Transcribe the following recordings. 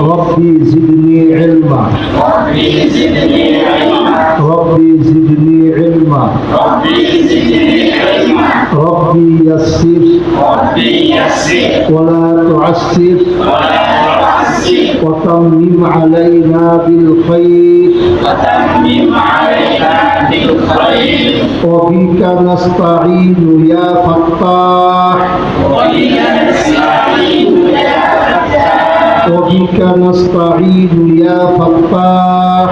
ربي زدني علما. ربي زدني علما. ربي زدني علما. ربي زدني علما. ربي يسر. ربي يسر. ولا تعسر. ولا تعسر. وتمم علينا بالخير. وتمم علينا بالخير. وبك نستعين يا فتاح. وبك نستعين وبك نستعين يا فتاح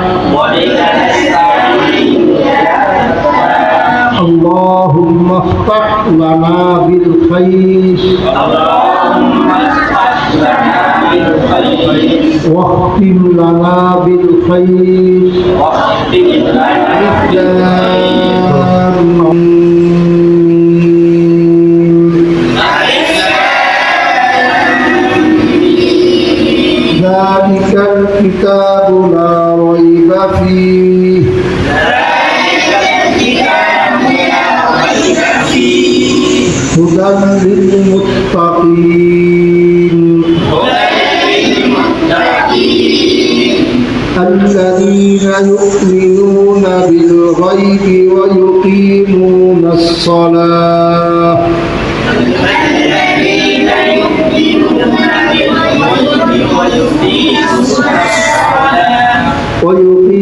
اللهم افتح لنا بالخير اللهم افتح لنا بالخير واختم لنا بالخير واختم لنا بالخير ذلك الكتاب لا ريب فيه هدى للمتقين الذين يؤمنون بالغيب ويقيمون الصلاة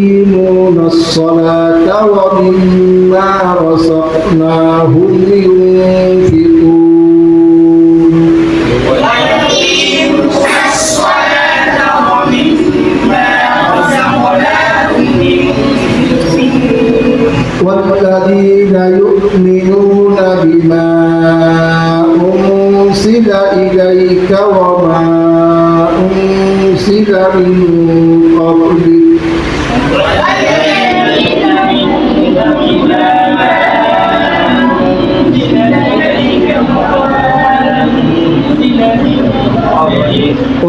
ويقيمون الصلاة ومما رزقناهم ينفقون ويقيمون الصلاة ومما رزقناهم ينفقون والذين يؤمنون بما أنزل إليك وما أنزل من قبلك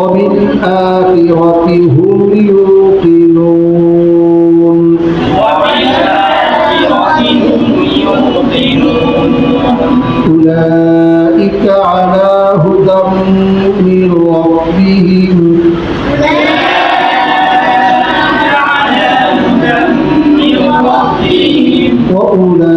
وبالآخرة هم يوقنون. أولئك على هدى من ربهم. وأولئك